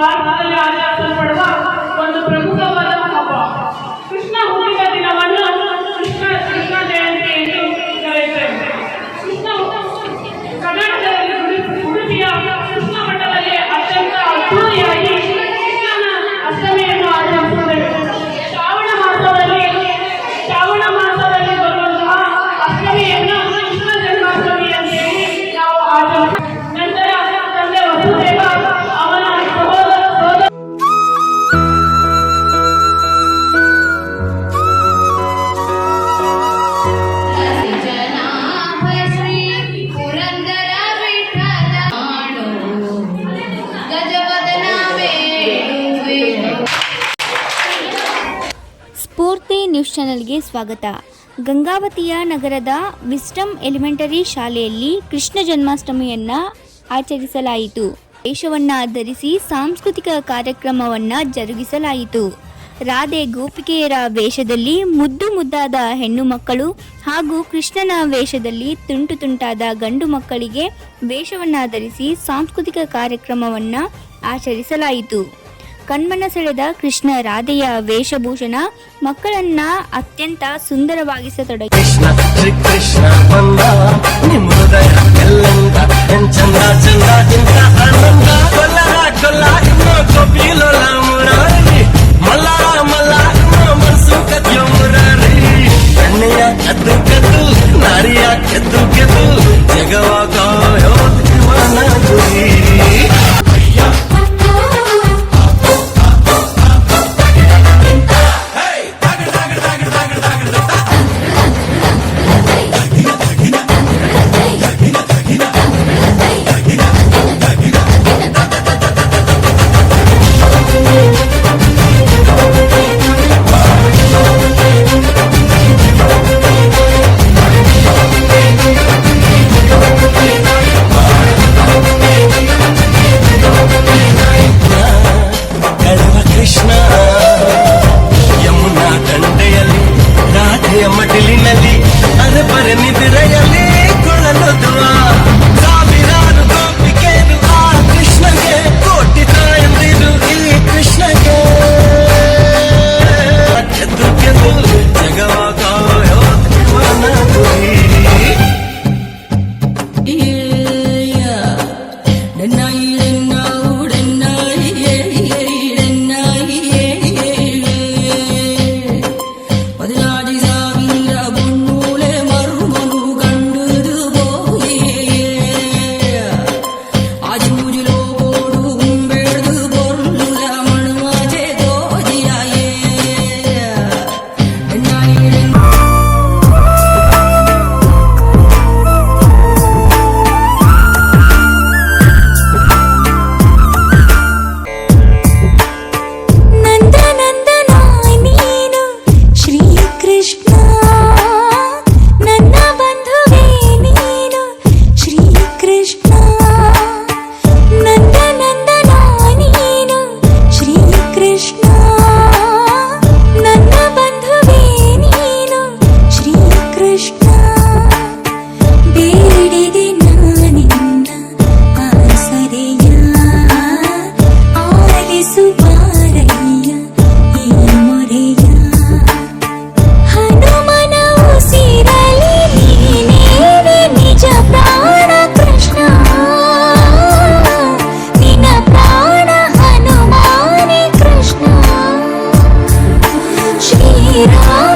Guarda. News ಚಾನೆಲ್ಗೆ ಸ್ವಾಗತ. ಗಂಗಾವತಿಯ ನಗರದ ವಿಸ್ಟಮ್ ಎಲಿಮೆಂಟರಿ ಶಾಲೆಯಲ್ಲಿ ಕೃಷ್ಣ ಜನ್ಮಾಷ್ಟಮಿಯನ್ನ ಆಚರಿಸಲಾಯಿತು. ವೇಷವನ್ನ ಧರಿಸಿ ಸಾಂಸ್ಕೃತಿಕ ಕಾರ್ಯಕ್ರಮವನ್ನ ಜರುಗಿಸಲಾಯಿತು. ರಾಧೆ ಗೋಪಿಕೆಯರ ವೇಷದಲ್ಲಿ ಮುದ್ದು ಮುದ್ದಾದ ಹೆಣ್ಣು ಮಕ್ಕಳು ಹಾಗೂ ಕೃಷ್ಣನ ವೇಷದಲ್ಲಿ ತುಂಟು ತುಂಟಾದ ಗಂಡು ಮಕ್ಕಳಿಗೆ ವೇಷವನ್ನ ಧರಿಸಿ ಸಾಂಸ್ಕೃತಿಕ ಕಾರ್ಯಕ್ರಮವನ್ನ ಆಚರಿಸಲಾಯಿತು. ಕಣ್ಮನ ಸೆಳೆದ ಕೃಷ್ಣ ರಾಧೆಯ ವೇಷಭೂಷಣ ಮಕ್ಕಳನ್ನ ಅತ್ಯಂತ ಸುಂದರವಾಗಿಸತೊಡಗಿ. ಕೃಷ್ಣ ಶ್ರೀ ಕೃಷ್ಣ ಬಂದ, ನಿಮ್ಮ ಹೃದಯ ಎಲ್ಲೆಂದ? ಎನ್ ಚಂದ ಚಂದ ಚಿಂತ ಆನಂದ? ಕೊಲ್ಲರ ಕೊಲ್ಲ, ಇನ್ನೋ ಕಪಿಲೊಲ ಮುರಾರಿ. ಮಲ್ಲಾರ ಮಲ್ಲಾರ ಮನಸ್ಸು ಕದ್ಯೋ ಮುರಾರಿ. ಕಣ್ಣೆಯ ಕದ್ದು ಕದ್ದು, ನಾರಿಯ ಕೆದ್ದು ಕೆದ್ದು, ಜಗವಾಗ Mira